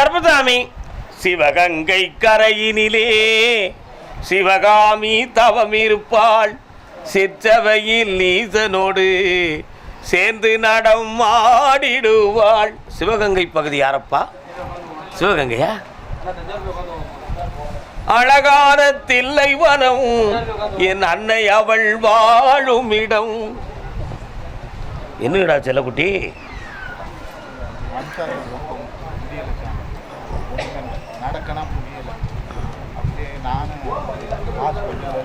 கர்மசாமி. சிவகங்கை கரையினிலே சிவகாமி தவம் இருப்பாள். சிற்றவையில் நீசனோடு சேர்ந்து நடம் ஆடிடுவாள். சிவகங்கை பகுதி யாரப்பா? சிவகங்கையா? அழகான தில்லை வனம் என் அன்னை அவள் வாழும் இடம். என்னடா செல்லக்குட்டி?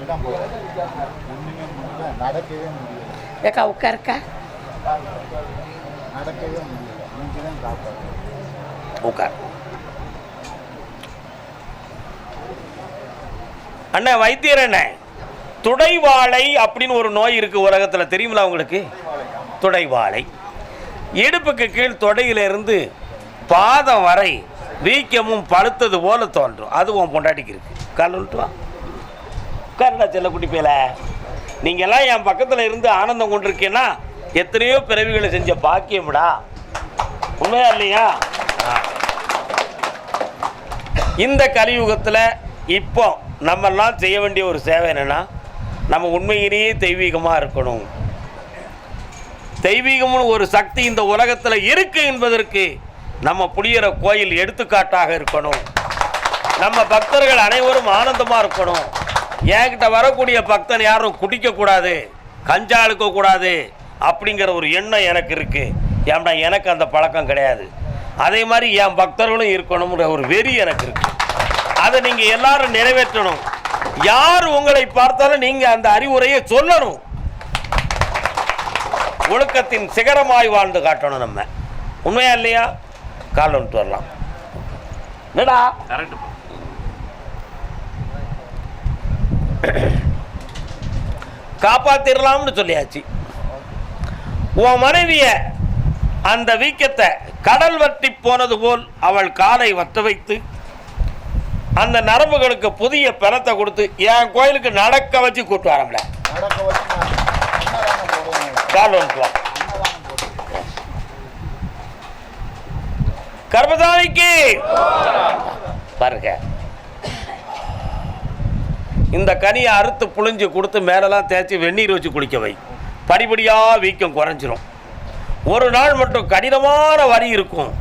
ஹாஸ்பிட்டல் எல்லாம் போயிட்டேன் ஒன்றுமே முடியல. நடக்கவே முடியல. ஏக்கா உட்காருக்கா? நடக்கவே முடியல. தான் உட்கார். அண்ணா வைத்தியர் அண்ணே துடைவாளை அப்படின்னு ஒரு நோய் இருக்கு உலகத்தில். தெரியுங்களா உங்களுக்கு? துடைவாளை இடுப்புக்கு கீழ் தொடையிலிருந்து பாதம் வரை வீக்கமும் பழுத்தது போல தோன்றும். அது உன் பொண்டாட்டிக்கு இருக்கு. கல்லுன்ட்டு வா. உட்காருடா செல்லக்குட்டி பேல. நீங்கள்லாம் என் பக்கத்தில் இருந்து ஆனந்தம் கொண்டிருக்கேன்னா எத்தனையோ பிறவிகளை செஞ்ச பாக்கியம்டா. உண்மையா இல்லையா? இந்த கலியுகத்தில் இப்போ நம்மெல்லாம் செய்ய வேண்டிய ஒரு சேவை என்னென்னா நம்ம உண்மையிலேயே தெய்வீகமாக இருக்கணும். தெய்வீகம்னு ஒரு சக்தி இந்த உலகத்தில் இருக்கு என்பதற்கு நம்ம புளியற கோயில் எடுத்துக்காட்டாக இருக்கணும். நம்ம பக்தர்கள் அனைவரும் ஆனந்தமாக இருக்கணும். என்கிட்ட வரக்கூடிய பக்தன் யாரும் குடிக்கக்கூடாது கஞ்சா அழுக்கக்கூடாது அப்படிங்கிற ஒரு எண்ணம் எனக்கு இருக்குது ஏன்னா எனக்கு அந்த பழக்கம் கிடையாது. அதே மாதிரி என் பக்தர்களும் இருக்கணுங்கிற ஒரு வெறி எனக்கு இருக்கு. அதை நீங்கள் எல்லாரும் நிறைவேற்றணும். யார் உங்களை பார்த்தாலும் நீங்கள் அந்த அறிவுரையை சொல்லணும். ஒழுக்கத்தின் சிகரமாய் வாழ்ந்து காட்டணும் நம்ம. உண்மையா இல்லையா? கால் வந்துட்டு வரலாம். என்னடா? கரெக்ட் காப்பாத்திரலாம்னு சொல்லியாச்சு. உன் மனைவிய அந்த வீக்கத்தை கடல் வற்றி போனது போல் அவள் காலை வத்த வைத்து அந்த நரம்புகளுக்கு புதிய பலத்தை கொடுத்து என் கோயிலுக்கு நடக்க வச்சு கூட்டு வரம்ல. கால் போடுவேன் கர்மசாமிக்கு பாருங்க. இந்த கனியை அறுத்து புழிஞ்சு கொடுத்து மேலெல்லாம் தேய்ச்சி வெந்நீர் வச்சு குளிக்க வை. படிப்படியாக வீக்கம் குறைஞ்சிரும். ஒரு நாள் மட்டும் கடினமான வரி இருக்கும்.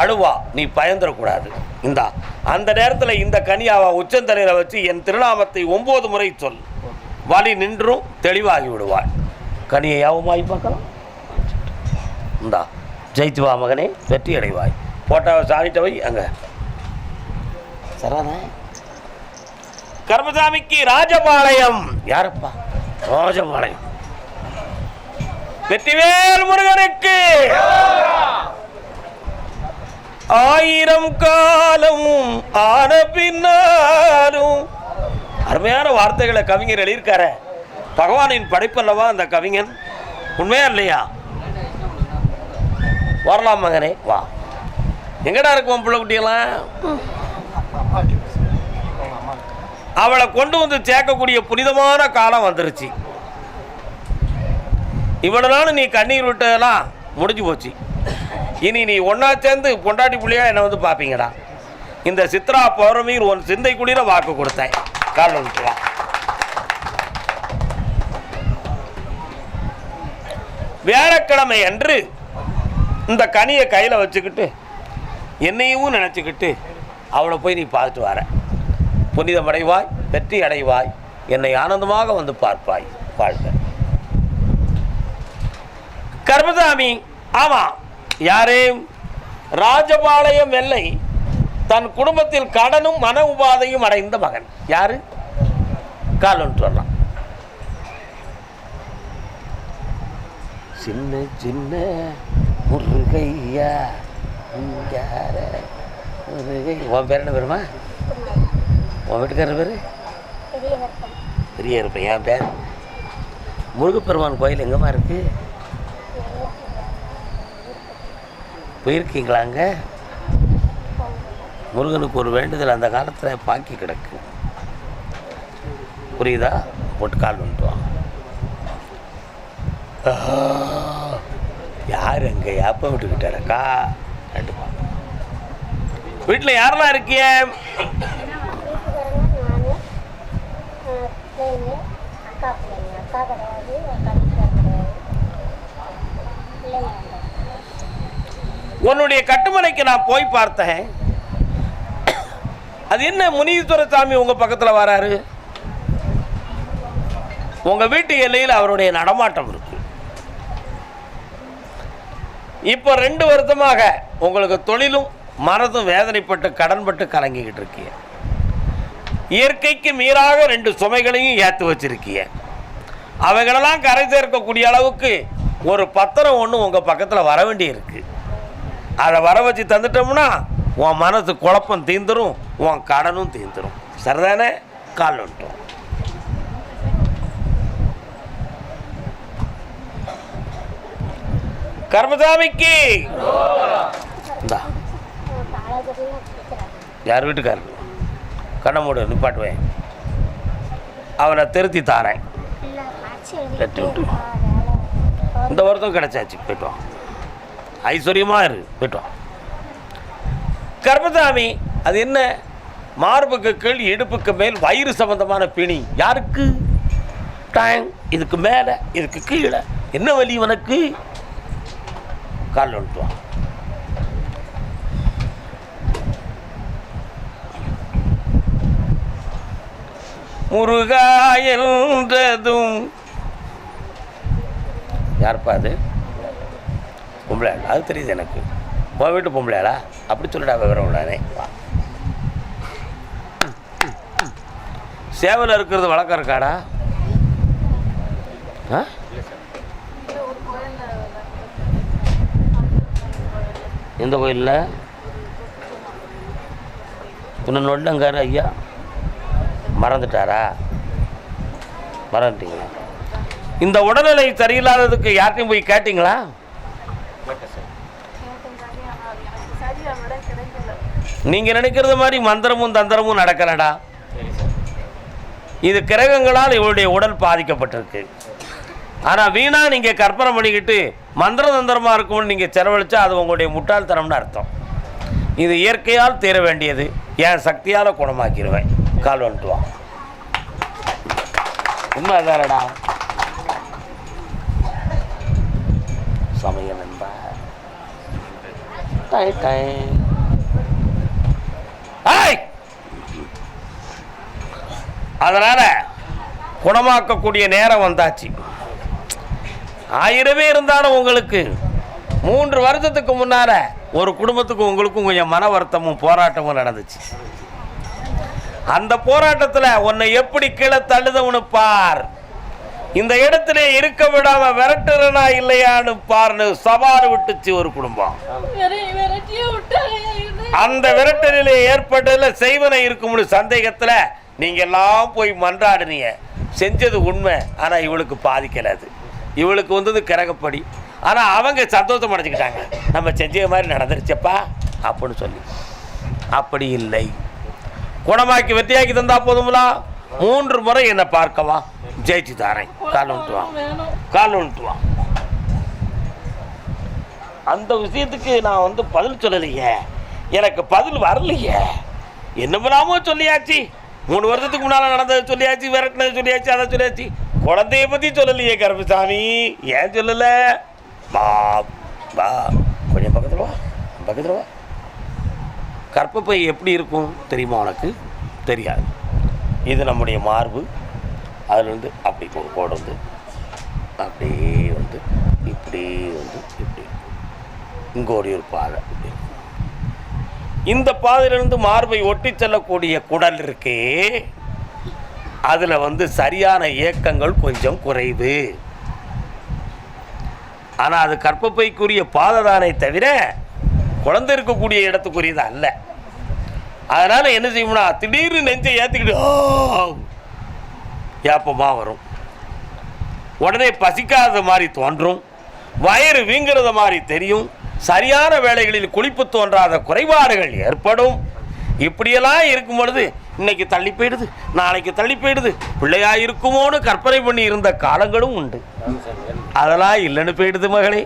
அழுவா நீ பயந்துடக்கூடாது இந்தா அந்த நேரத்தில் இந்த கனியாவை உச்சந்தலையில் வச்சு என் திருநாமத்தை ஒம்பது முறை சொல். வலி நின்றும் தெளிவாகி விடுவாள். கனியை யாவமாய் பார்க்கலாம்? இந்தா ஜெயித்து வா மகனே வெற்றி அடைவாய் போட்டாவை சாமிட்டவை அங்கே. அங்க கர்மசாமிக்கு ராஜபாளையம். யாரப்பா? ராஜபாளையம். வெற்றிவேல் முருகனுக்கு. ஆயிரம் காலம் ஆன பின்னாலும். அருமையான வார்த்தைகளை கவிஞர் எழுதியிருக்காரு. பகவானின் படைப்பல்லவா அந்த கவிஞன்? உண்மையா இல்லையா? வரலாம் மகனே வா. எங்கடா இருக்கும் பிள்ளை குட்டியெல்லாம்? அவளை கொண்டு வந்து சேர்க்கக்கூடிய புனிதமான காலம் வந்துருச்சு. இவ்வளோ நாள் நீ கண்ணீர் விட்டதெல்லாம் முடிஞ்சு போச்சு. இனி நீ ஒன்றா சேர்ந்து பொண்டாட்டி புள்ளியாக என்னை வந்து பார்ப்பீங்கடா. இந்த சித்ரா பௌர்ணமியில் உன் சிந்தை குளிர வாக்கு கொடுத்தேன். காரணம் விட்டுவா வேறக்கிழமை அன்று இந்த கனியை கையில் வச்சுக்கிட்டு என்னையும் நினச்சிக்கிட்டு அவளை போய் நீ பார்த்துட்டு வரேன் புனிதம் அடைவாய் வெற்றி அடைவாய் என்னை ஆனந்தமாக வந்து பார்ப்பாய் வாழ்க. கர்மசாமி ஆமா யாரே? ராஜபாளையம் எல்லை தன் குடும்பத்தில் கடனும் மன உபாதையும் அடைந்த மகன். யாரு? காலன்ட்டு வரலாம் சின்ன சின்ன முருகையா முருகை உன் பேர் என்ன பெருமா உன் வீட்டுக்காரர் பேர்? பெரிய இருப்பேன் என் பேர்? முருகப்பெருமான் கோயில் எங்கம்மா இருக்கு? போயிருக்கீங்களா அங்கே? முருகனுக்கு ஒரு வேண்டுதல் அந்த காலத்தில் பாக்கி கிடக்கு. புரியுதா? போட்டு கால் வந்துட்டு யார் அங்கே? அப்பா விட்டுக்கிட்டாரக்கா கட்டுப்பா. வீட்டில் யாரெல்லாம் இருக்கிய அக்கா கிடையாது கிடையாது உன்னுடைய கட்டுமனைக்கு நான் போய் பார்த்தேன். அது என்ன முனீஸ்வர சாமி உங்க பக்கத்தில் வராரு? உங்க வீட்டு எல்லையில் அவருடைய நடமாட்டம் இருக்கு. இப்போ ரெண்டு வருஷமாக உங்களுக்கு தொழிலும் மனதும் வேதனைப்பட்டு கடன்பட்டு கலங்கிக்கிட்டு இருக்கீங்க. இயற்கைக்கு மீறாக ரெண்டு சுமைகளையும் ஏற்று வச்சிருக்கீங்க. அவைகளெல்லாம் கரை சேர்க்கக்கூடிய அளவுக்கு ஒரு பத்திரம் ஒன்று உங்கள் பக்கத்தில் வர வேண்டியிருக்கு. அதை வர வச்சு தந்துட்டோம்னா உன் மனசு குழப்பம் தீந்துரும் உன் கடனும் தீந்துரும். சரிதானே? கால் வந்துட்டோம் கர்மசாமிக்கு! யார் வீட்டுக்காரர்? கண்ணை மூடு நிப்பாட்டுவேன். அவனை திருத்தி தாரேன். கட்டி விட்டு. இந்த வருஷம் கிடைச்சாச்சு. போயிட்டு வா. ஐஸ்வர்யமாக இரு. போயிட்டு வா. கர்மசாமி அது என்ன? மார்புக்கு கீழ் இடுப்புக்கு மேல் வயிறு சம்பந்தமான பிணி. யாருக்கு? டாங். இதுக்கு மேலே இதுக்கு கீழே. என்ன வலி உனக்கு? கால் வந்துட்டு வா. முருகா என்றதும் யாருப்பா அது? பொம்பளை அது தெரியுது எனக்கு. உன் வீட்டு பொம்பளையாளா அப்படி சொல்லிடா விவரம் உள்ளானே வா. சேவல் இருக்கிறது வழக்கம் இருக்காடா? ஆ? எந்த கோயிலில்? இன்னும் அங்கே ஐயா. மறந்துட்டாரா? மறந்துட்டீங்களா? இந்த உடல்நிலை சரியில்லாததுக்கு யார்ட்டையும் போய் கேட்டிங்களா? நீங்கள் நினைக்கிறது மாதிரி மந்திரமும் தந்திரமும் நடக்கலடா. இது கிரகங்களால் இவருடைய உடல் பாதிக்கப்பட்டிருக்கு. ஆனால் வீணா நீங்கள் கற்பனை பண்ணிக்கிட்டு மந்திர தந்திரமாக இருக்கும்னு நீங்கள் செலவழிச்சா அது உங்களுடைய முட்டாள்தனம்னு அர்த்தம். இது இயற்கையால் தீர வேண்டியது. என் சக்தியால் குணமாக்கிடுவேன் கால் வந்துட்டு வா. உண்மை அதானடா சமயம் நண்பா அதனால குணமாக்கக்கூடிய நேரம் வந்தாச்சு. ஆயிரமே இருந்தாலும் உங்களுக்கு மூன்று வருஷத்துக்கு முன்னால ஒரு குடும்பத்துக்கு உங்களுக்கும் கொஞ்சம் மன வருத்தமும் போராட்டமும் நடந்துச்சு. அந்த போராட்டத்தில் உன்னை எப்படி கீழே தள்ளுதவனு பார். இந்த இடத்துல இருக்க விடாம விரட்டுறனா இல்லையான்னு பார்னு சவால் விட்டுச்சு ஒரு குடும்பம். அந்த விரட்டலில் ஏற்பட்டதுல செய்வனை இருக்கும்னு சந்தேகத்தில் நீங்க எல்லாம் போய் மன்றாடுனீங்க. செஞ்சது உண்மை ஆனா இவளுக்கு பாதிக்கல அது. இவளுக்கு வந்தது கிரகப்படி. ஆனா அவங்க சந்தோஷம் அடைஞ்சுக்கிட்டாங்க. நம்ம செஞ்ச மாதிரி நடந்துருச்சப்பா அப்படின்னு சொல்லி. அப்படி இல்லை. குணமாக்கி வெற்றியாக்கி தந்தா போதுங்களா மூன்று முறை என்னை பார்க்கவா? ஜெயிச்சு தாரேன் கால் வந்துட்டு வா கால் வந்துட்டு வா அந்த விஷயத்துக்கு நான் வந்து பதில் சொல்லலையே. எனக்கு பதில் வரலையே. என்ன பண்ணாமோ சொல்லியாச்சு? மூணு வருஷத்துக்கு முன்னால் நடந்தது சொல்லியாச்சு விரட்டினது சொல்லியாச்சு அதை சொல்லியாச்சு. குழந்தைய பற்றி சொல்லலையே கருப்பசாமி. ஏன் சொல்லலை? வா வா. கொஞ்சம் பக்கத்தில் வா பக்கத்தில் வா. கற்பப்பை எப்படி இருக்கும் தெரியுமா உனக்கு? தெரியாது. இது நம்முடைய மார்பு. அதுலேருந்து அப்படி ஒரு கோடு வந்து அப்படியே வந்து இப்படி வந்து இப்படி. இங்கே ஒரு ஒரு பாதை இப்படி இந்த பாதையிலிருந்து மார்பை ஒட்டி செல்லக்கூடிய குடல் இருக்கே அதில் வந்து சரியான இயக்கங்கள் கொஞ்சம் குறைவு. ஆனால் அது கற்பப்பைக்குரிய பாதை தானே தவிர குழந்தை இருக்கக்கூடிய இடத்துக்குரியது அல்ல. அதனால் என்ன செய்யணும்னா திடீர்னு நெஞ்சை ஏற்றிக்கிட்டு ஏப்பமாக வரும். உடனே பசிக்காத மாதிரி தோன்றும். வயிறு வீங்கிறத மாதிரி தெரியும். சரியான வேலைகளில் குளிப்பு தோன்றாத குறைபாடுகள் ஏற்படும். இப்படியெல்லாம் இருக்கும் பொழுது இன்னைக்கு தள்ளி போயிடுது நாளைக்கு தள்ளி போயிடுது பிள்ளையா இருக்குமோன்னு கற்பனை பண்ணி இருந்த காலங்களும் உண்டு. அதெல்லாம் இல்லைன்னு போயிடுது மகளே.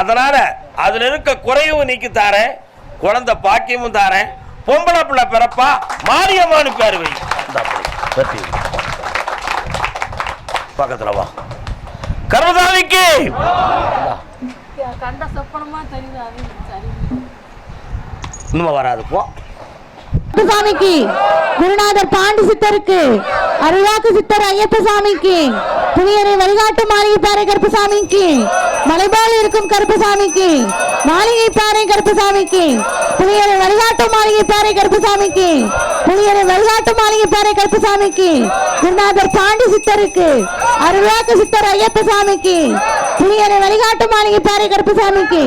அதனால் அதில் இருக்க குறைவும் நீக்கி தாரேன் குழந்தை பாக்கியமும் தாரேன் பொம்பளை பிள்ளை பிறப்பா மாரியம்மானு பேர் வை. பக்கத்துல வா. கர்மசாமிக்கு கண்ட சொப்பனமா தெரியுது அது சரி இன்னும் வராது போ. சாமிக்கு குருநாதர் பாண்டி சித்தருக்கு அருளாக்கு சித்தர் ஐயப்ப சாமிக்கு புனியரை வழிகாட்டு மாளிகை பாறை கருப்பசாமிக்கு மலைபால் இருக்கும் கருப்பசாமிக்கு மாளிகை பாறை கருப்பசாமிக்கு புனியரை வழிகாட்டு மாளிகை பாறை கருப்பசாமிக்கு புனியரை வழிகாட்டு மாளிகை பாறை கருப்பசாமிக்கு குருநாதர் பாண்டி சித்தருக்கு அருளாக்கு சித்தர் ஐயப்ப சாமிக்கு புனியரை வழிகாட்டு மாளிகை பாறை கருப்பசாமிக்கு.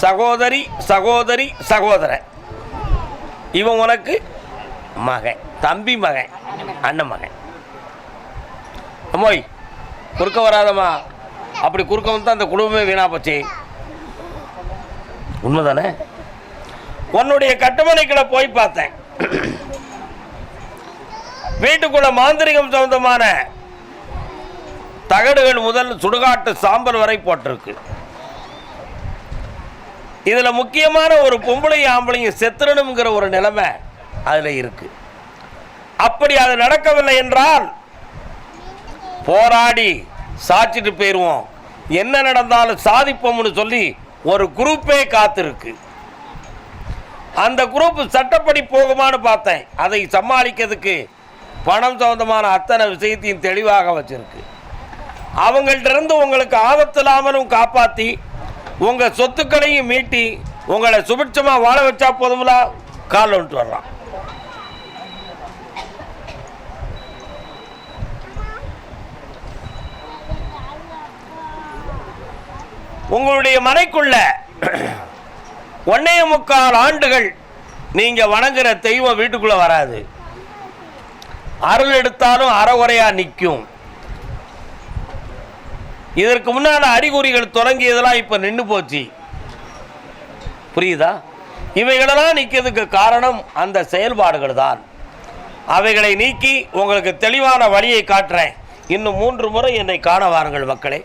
சகோதரி சகோதரி சகோதரன் இவன் உனக்கு மகன் தம்பி மகன் அண்ணன் மகன். அம்மோய் குறுக்க வராதம்மா. அப்படி குறுக்க வந்து அந்த குடும்பமே வீணா போச்சு. உண்மைதானே? உன்னுடைய கட்டுமனைக்குள்ள போய் பார்த்தேன். வீட்டுக்குள்ள மாந்திரிகம் சம்பந்தமான தகடுகள் முதல் சுடுகாட்டு சாம்பல் வரை போட்டிருக்கு. இதில் முக்கியமான ஒரு பொம்பளை ஆம்பளையும் செத்துறணுங்கிற ஒரு நிலைமை அதில் இருக்கு. அப்படி அது நடக்கவில்லை என்றால் போராடி சாச்சிட்டு போயிடுவோம் என்ன நடந்தாலும் சாதிப்போம்னு சொல்லி ஒரு குரூப்பே காத்திருக்கு. அந்த குரூப் சட்டப்படி போகுமான்னு பார்த்தேன். அதை சமாளிக்கிறதுக்கு பணம் சம்பந்தமான அத்தனை விஷயத்தையும் தெளிவாக வச்சிருக்கு. அவங்கள்ட்ட இருந்து உங்களுக்கு ஆபத்து இல்லாமலும் காப்பாற்றி உங்கள் சொத்துக்களையும் மீட்டி உங்களை சுபிட்சமாக வாழ வச்சா போதும்ல? கால் வந்துட்டு வர்றான். உங்களுடைய மனைக்குள்ள ஒன்னே முக்கால் ஆண்டுகள் நீங்க வணங்குற தெய்வம் வீட்டுக்குள்ள வராது. அருள் எடுத்தாலும் அறகுறையா நிற்கும் இதற்கு முன்னால அறிகுறிகள் தொடங்கியதெல்லாம் இப்போ நின்று போச்சு. புரியுதா? இவைகளெல்லாம் நிற்கிறதுக்கு காரணம் அந்த செயல்பாடுகள் தான் அவைகளை நீக்கி உங்களுக்கு தெளிவான வழியை காட்டுறேன். இன்னும் மூன்று முறை என்னை காண வாருங்கள் மக்களே.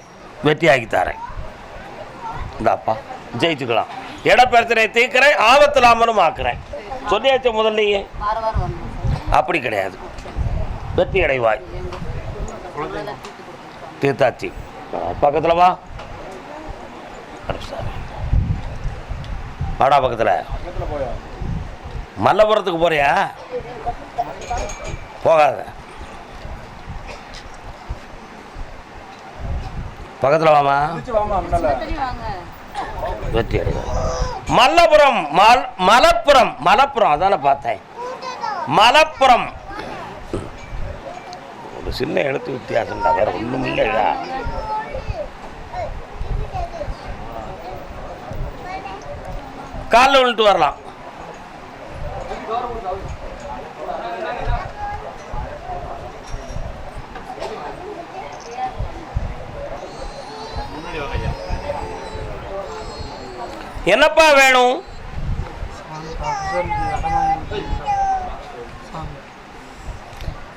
வெற்றியாகி தாரேன். இந்தாப்பா ஜெயிச்சுக்கலாம். இட தீர்க்கிறேன் ஆபத்தில்லாமலும் ஆக்குறேன். சொல்லியாச்சு முதல்லையே அப்படி கிடையாது. வெற்றி அடைவாய் தீர்த்தாச்சி. பக்கத்தில் வா. வாடா பக்கத்தில். மல்லபுரத்துக்கு போறியா? போகாத. பக்கத்தில் வாமா. வெற்றி மல்லபுரம் மல் மலப்புரம் மலப்புரம் அதான பார்த்தேன். மலப்புரம். ஒரு சின்ன எழுத்து வித்தியாசம் வேற ஒன்றும் இல்லையா காலில் விழுட்டு வரலாம். என்னப்பா வேணும்?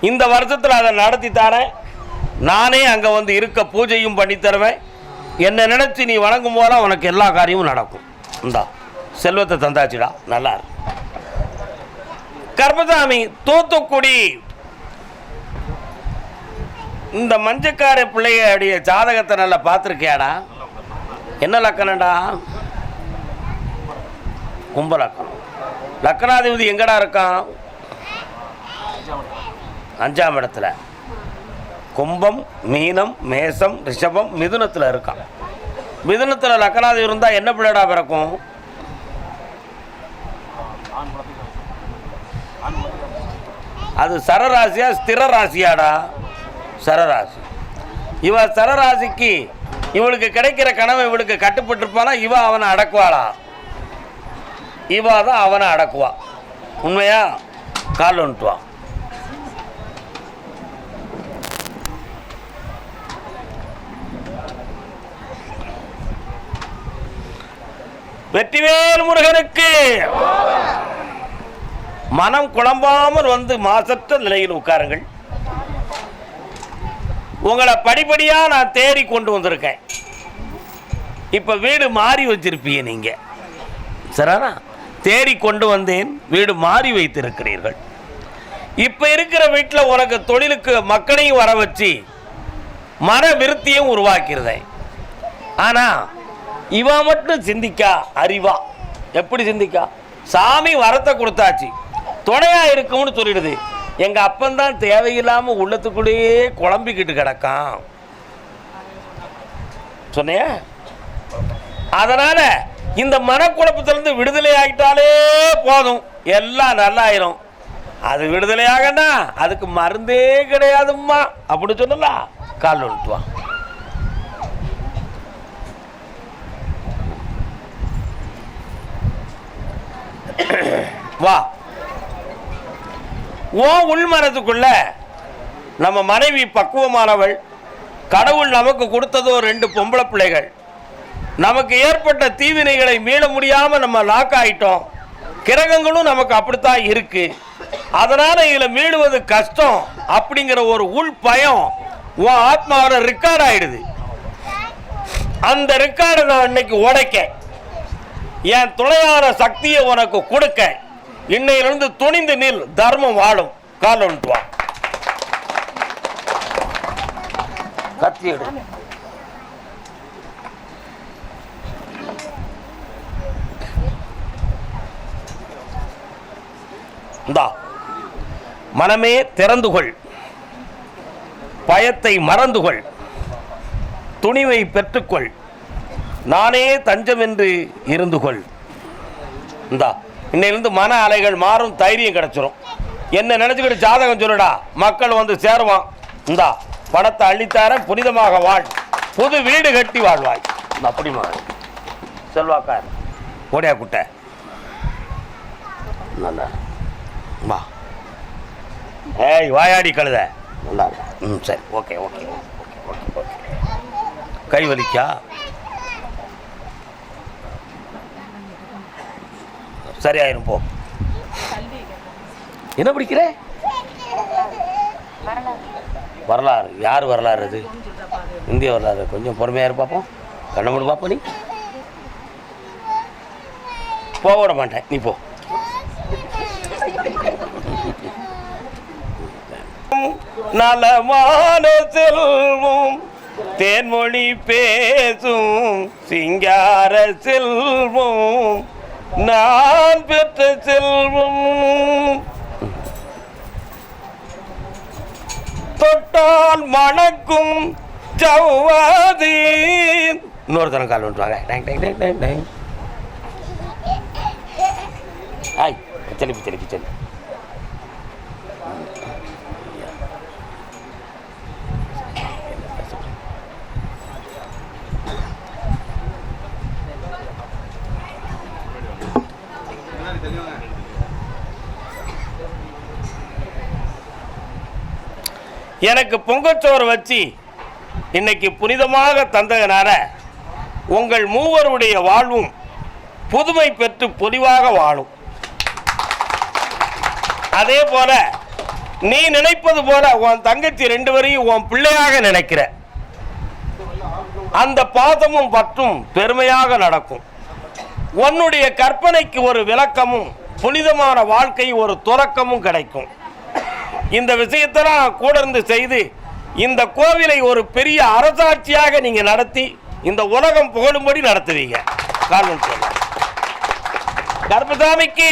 இந்த வருஷத்தில் அதை நடத்தி தரேன். நானே அங்கே வந்து இருக்க பூஜையும் பண்ணி தருவேன். என்னை நினைச்சு நீ வணங்கும் போல உனக்கு எல்லா காரியமும் நடக்கும். இந்தா. செல்வத்தை தந்தாச்சுடா. நல்லா இருக்கு கர்மசாமி தூத்துக்குடி. இந்த மஞ்சக்கார பிள்ளையுடைய ஜாதகத்தை நல்லா பார்த்துருக்கியாடா? என்ன லக்கணம்டா? கும்ப லக்கணம் லக்கணாதிபதி எங்கடா இருக்கான்? அஞ்சாம் இடத்துல. கும்பம் மீனம் மேசம் ரிஷபம் மிதுனத்தில் இருக்கான். மிதுனத்தில் லக்கணாதிபதி இருந்தால் என்ன பிள்ளைடா பிறக்கும்? அது சரராசியா ஸ்திர ராசியாடா சரராசி. இவ சரராசிக்கு இவளுக்கு கிடைக்கிற கனவு இவளுக்கு கட்டுப்பட்டிருப்பானா? இவ அவனை அடக்குவாளா? இவ தான் அவனை அடக்குவா. உண்மையா? கால் வந்துட்டுவா வெற்றிவேல் முருகனுக்கு. மனம் குழம்பாமல் வந்து மாசற்ற நிலையில் உட்காருங்கள். உங்களை படிப்படியாக நான் தேடி கொண்டு வந்திருக்கேன். இப்போ வீடு மாறி வச்சிருப்பீங்க நீங்கள் சரானா தேடி கொண்டு வந்தேன் வீடு மாறி வைத்திருக்கிறீர்கள். இப்போ இருக்கிற வீட்டில் உனக்கு தொழிலுக்கு மக்களையும் வர வச்சு மன விருத்தியும் உருவாக்கிறதேன் ஆனால் இவன் மட்டும் சிந்திக்கா அறிவா. எப்படி சிந்திக்கா? சாமி வரத்தை கொடுத்தாச்சு. துணையாக இருக்கும்னு சொல்லிடுது. எங்கள் அப்பந்தான் தேவையில்லாமல் உள்ளத்துக்குள்ளேயே குழம்பிக்கிட்டு கிடக்கான். சொன்னையா? அதனால் இந்த மனக்குழப்பத்திலேருந்து விடுதலை ஆகிட்டாலே போதும். எல்லாம் நல்லாயிரும். அது விடுதலையாகனா அதுக்கு மருந்தே கிடையாதும்மா. அப்படி சொல்லலாம் கால் விட்டு வா. வா ஓ உள்மனதுக்குள்ள நம்ம மனைவி பக்குவமானவள். கடவுள் நமக்கு கொடுத்ததோ ரெண்டு பொம்பளை பிள்ளைகள். நமக்கு ஏற்பட்ட தீவினைகளை மீள முடியாமல் நம்ம லாக் ஆகிட்டோம் கிரகங்களும் நமக்கு அப்படித்தான் இருக்கு. அதனால இதில் மீளுவது கஷ்டம் அப்படிங்கிற ஒரு உள் பயம் உன் ஆத்மாவோட ரெக்கார்ட் ஆயிடுது. அந்த ரெக்கார்டை நான் இன்னைக்கு உடைக்க என் துணையான சக்தியை உனக்கு கொடுக்க. இன்னையிலிருந்து துணிந்து நில் தர்மம் வாழும். கால் வா. கத்தி எடு இந்தா. மனமே திறந்து கொள். பயத்தை மறந்துகொள் துணிவை பெற்றுக்கொள். நானே தஞ்சம் என்று இருந்துகொள் இந்தா. இன்னையிலிருந்து மன அலைகள் மாறும் தைரியம் கிடைச்சிரும். என்ன நினச்சிக்கிட்டு ஜாதகம் சொல்லுடா மக்கள் வந்து சேருவான். இந்தா பணத்தை அள்ளித்தார புனிதமாக வாழ். புது வீடு கட்டி வாழ்வாய். இந்த அப்படிமா செல்வாக்கார். ஓடியா குட்டை. நல்லா. வா. ஏய் வாயாடி கழுத. நல்லா. ம் சரி. Okay okay okay okay okay. கை வலிக்கா? சரியாயிரும் போ. என்ன பிடிக்கிற? வரலாறு. யார் வரலாறு அது? இந்திய வரலாறு. கொஞ்சம் பொறுமையாக இருப்பாப்போம் கண்ண மூடு பார்ப்போம் நீ. போக விட மாட்டேன். நீ போ. நலமான செல்வம் தேன்மொழி பேசும் சிங்கார செல்வம். நான் பெற்ற செல்வம். தொட்டால் மணக்கும் ஜவ்வாதி. இன்னொருத்தரம் கால் விட்டுவாங்க டேங் டேங் டேங் டேங் டேங். ஆய் பிச்சலி பிச்சலி பிச்சலி எனக்கு பொங்கச்சோறு வச்சு இன்னைக்கு புனிதமாக தந்ததனால உங்கள் மூவருடைய வாழ்வும் புதுமை பெற்று பொலிவாக வாழும். அதே போல நீ நினைப்பது போல உன் தங்கச்சி ரெண்டு வரையும் உன் பிள்ளையாக நினைக்கிற. அந்த பாதமும் பற்றும் பெருமையாக நடக்கும். உன்னுடைய கற்பனைக்கு ஒரு விளக்கமும் புனிதமான வாழ்க்கை ஒரு துறக்கமும் கிடைக்கும். இந்த விஷயத்தெல்லாம் கூட இருந்து செய்து இந்த கோவிலை ஒரு பெரிய அரசாட்சியாக நீங்க நடத்தி இந்த உலகம் புகழும்படி நடத்துவீங்க. காரணம் சொல்ல கர்ப்பசாமிக்கு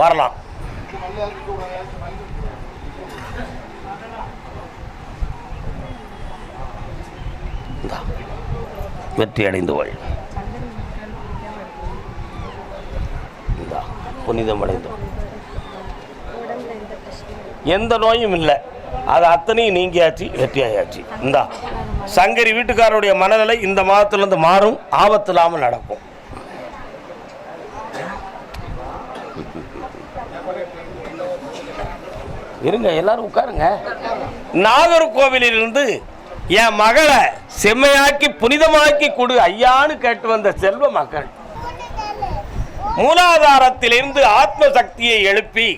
வரலாம். வெற்றி அடைந்து வாழ் புனிதம் அடைந்தோம் எந்த நோயும் இல்லை. அது அத்தனையும் நீங்கியாச்சு வெற்றியாயாச்சு. இந்தா சங்கரி வீட்டுக்காரருடைய மனநிலை இந்த மாதத்துலேருந்து மாறும் ஆபத்து இல்லாமல் நடக்கும். இருங்க எல்லாரும் உட்காருங்க. நாகர்கோவிலிருந்து என் மகளை செம்மையாக்கி புனிதமாக்கி கொடு ஐயான்னு கேட்டு வந்த செல்வ மக்கள். மூலாதாரத்திலிருந்து ஆத்ம சக்தியை எழுப்பி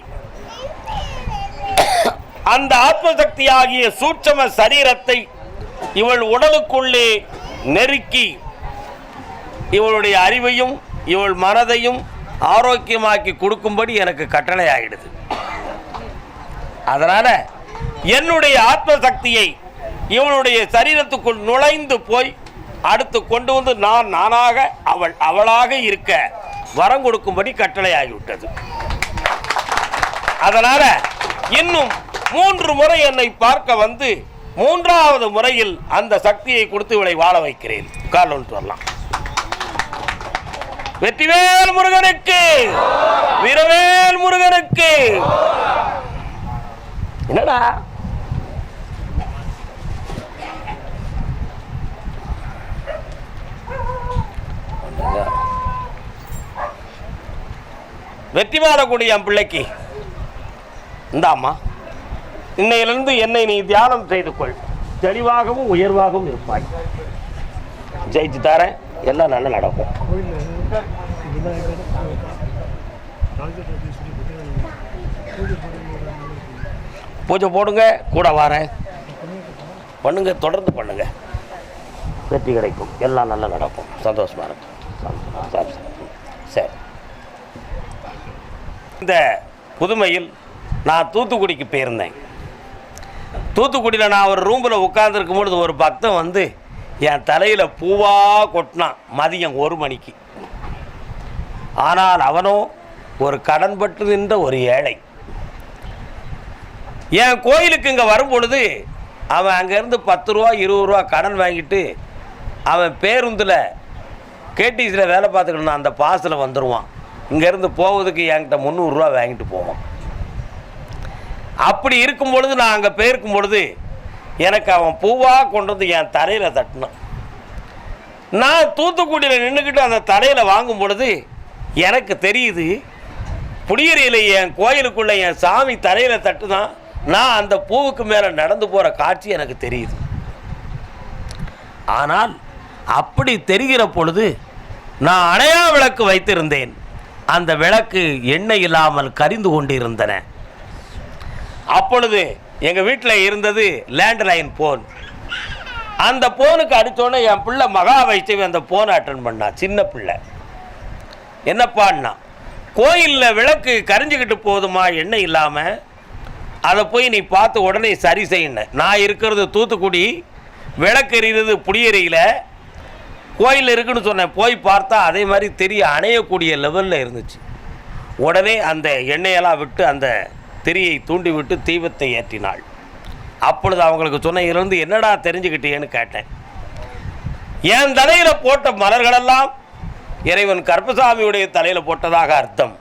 அந்த ஆத்ம சக்தியாகிய சூட்சம சரீரத்தை இவள் உடலுக்குள்ளே நெருக்கி இவளுடைய அறிவையும் இவள் மனதையும் ஆரோக்கியமாக்கி கொடுக்கும்படி எனக்கு கட்டளை ஆகிடுது அதனால என்னுடைய ஆத்ம சக்தியை இவளுடைய சரீரத்துக்குள் நுழைந்து போய் அடுத்து கொண்டு வந்து நான் நானாக அவள் அவளாக இருக்க வரம் கொடுக்கும்படி கட்டளை ஆகிவிட்டது அதனால இன்னும் மூன்று முறை என்னை பார்க்க வந்து மூன்றாவது முறையில் அந்த சக்தியை கொடுத்து இவளை வாழ வைக்கிறேன். கால் ஒன்று வரலாம். வெற்றிவேல் முருகனுக்கு வீரவேல் முருகனுக்கு. என்னடா? வெற்றி பாடக்கூடிய என் பிள்ளைக்கு. இந்தாம்மா இன்னையிலிருந்து என்னை நீ தியானம் செய்து கொள். தெளிவாகவும் உயர்வாகவும் இருப்பாய். ஜெயிச்சு தரேன். எல்லாம் நல்லா நடக்கும். பூஜை போடுங்க கூட வாரேன். பண்ணுங்க தொடர்ந்து பண்ணுங்க. வெற்றி கிடைக்கும். எல்லாம் நல்லா நடக்கும். சந்தோஷமா இருக்கும். சரி. சரி. இந்த புதுமையில் நான் தூத்துக்குடிக்கு போயிருந்தேன். தூத்துக்குடியில் நான் ஒரு ரூமில் உட்காந்துருக்கும் பொழுது ஒரு பக்தன் வந்து என் தலையில் பூவாக கொட்டினான் மதியம் ஒரு மணிக்கு. ஆனால் அவனோ ஒரு கடன்பட்டு நின்ற ஒரு ஏழை. என் கோயிலுக்கு இங்கே வரும் பொழுது அவன் அங்கேருந்து பத்து ரூபா இருபது ரூபா கடன் வாங்கிட்டு அவன் பேருந்தில் கேடிசியில் வேலை பார்த்துக்கிட்டு அந்த பாஸில் வந்துடுவான் இங்கேருந்து போவதுக்கு என்கிட்ட முந்நூறுரூவா வாங்கிட்டு போவோம். அப்படி இருக்கும் பொழுது நான் அங்கே போயிருக்கும் பொழுது எனக்கு அவன் பூவாக கொண்டு வந்து என் தரையில் தட்டினான். நான் தூத்துக்குடியில் நின்றுக்கிட்டு அந்த தரையில் வாங்கும் பொழுது எனக்கு தெரியுது புளியறையில் என் கோயிலுக்குள்ளே என் சாமி தரையில் தட்டுதான் நான் அந்த பூவுக்கு மேலே நடந்து போகிற காட்சி எனக்கு தெரியுது. ஆனால் அப்படி தெரிகிற பொழுது நான் அணையா விளக்கு வைத்திருந்தேன். அந்த விளக்கு எண்ணெய் இல்லாமல் கரிந்து கொண்டிருந்தன. அப்பொழுது எங்கள் வீட்டில் இருந்தது லேண்ட்லைன் போன். அந்த போனுக்கு அடித்தோடனே என் பிள்ளை மகா வைஷ்ணவி அந்த போனை அட்டன் பண்ணான் சின்ன பிள்ளை. என்னப்பான்னா கோயிலில் விளக்கு கரிஞ்சுக்கிட்டு போதுமா எண்ணெய் இல்லாமல் அதை போய் நீ பார்த்து உடனே சரி செய்யணும் நான் இருக்கிறது தூத்துக்குடி விளக்கு எறிகிறது புளியறையில் கோயில் இருக்குன்னு சொன்னேன். போய் பார்த்தா அதே மாதிரி தெரிய அணையக்கூடிய லெவலில் இருந்துச்சு. உடனே அந்த எண்ணெயெல்லாம் விட்டு அந்த திரியை தூண்டி விட்டு தீபத்தை ஏற்றினாள். அப்பொழுது அவங்களுக்கு சொன்ன இருந்து என்னடா தெரிஞ்சுக்கிட்டேன்னு கேட்டேன். என் தலையில் போட்ட மலர்களெல்லாம் இறைவன் கருப்பசாமியுடைய தலையில் போட்டதாக அர்த்தம்.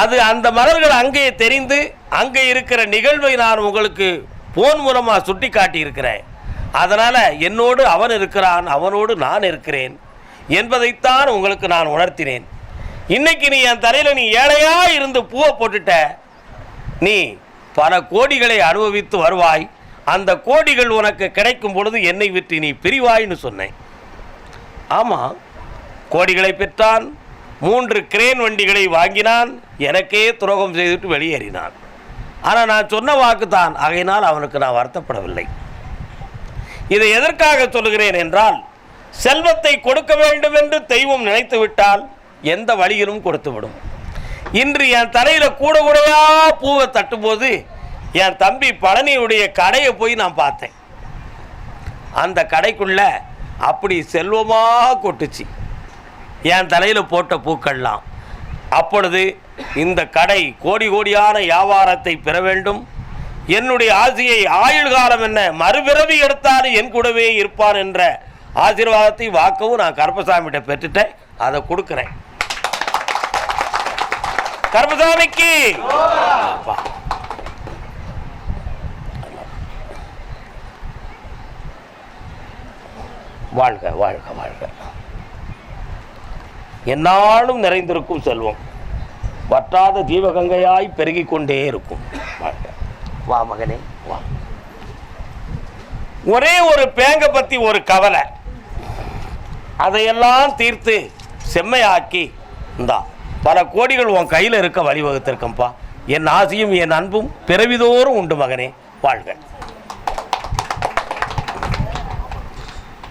அது அந்த மலர்கள் அங்கே தெரிந்து அங்கே இருக்கிற நிகழ்வை நான் உங்களுக்கு போன் மூலமாக சுட்டி காட்டியிருக்கிறேன் அதனால் என்னோடு அவன் இருக்கிறான் அவனோடு நான் இருக்கிறேன் என்பதைத்தான் உங்களுக்கு நான் உணர்த்தினேன். இன்னைக்கு நீ என் தலையில் நீ ஏழையாக இருந்து பூவை போட்டுட்ட நீ பல கோடிகளை அனுபவித்து வருவாய். அந்த கோடிகள் உனக்கு கிடைக்கும் பொழுது என்னை விட்டு நீ பிரிவாய்னு சொன்னேன். ஆமாம் கோடிகளை பெற்றான் மூன்று கிரேன் வண்டிகளை வாங்கினான் எனக்கே துரோகம் செய்துவிட்டு வெளியேறினான். ஆனால் நான் சொன்ன வாக்கு தான் ஆகையினால் அவனுக்கு நான் வருத்தப்படவில்லை. இதை எதற்காக சொல்லுகிறேன் என்றால் செல்வத்தை கொடுக்க வேண்டும் என்று தெய்வம் நினைத்து விட்டால் எந்த வழியிலும் கொடுத்துவிடும் இன்று என் தலையில் கூட கூடையா பூவை தட்டும்போது என் தம்பி பழனியுடைய கடையை போய் நான் பார்த்தேன். அந்த கடைக்குள்ள அப்படி செல்வமாக கொட்டுச்சு. என் தலையில் போட்ட பூக்கள்லாம். அப்பொழுது இந்த கடை கோடி கோடியான வியாபாரத்தை பெற வேண்டும். என்னுடைய ஆசையை ஆயுள் காலம் என்ன மறுபிறவி எடுத்தாலும் என் கூடவே இருப்பான் என்ற ஆசீர்வாதத்தை வாக்கவும் நான் கருப்பசாமிகிட்ட பெற்றுட்டேன். அதை கொடுக்குறேன். கருப்பசாமிக்கு! வாழ்க வாழ்க வாழ்க. என்னாலும் நிறைந்திருக்கும் செல்வம். வற்றாத ஜீவகங்கையாய் பெருகிக் கொண்டே இருக்கும். வாழ்க. வா மகனே வா. ஒரே ஒரு பேங்க பத்தி ஒரு கவலை. அதையெல்லாம் தீர்த்து செம்மையாக்கி இந்தா பல கோடிகள் உன் கையில் இருக்க வழிவகுத்திருக்கேன்ப்பா. என் ஆசையும் என் அன்பும் பிறவிதோறும் உண்டு மகனே வாழ்க.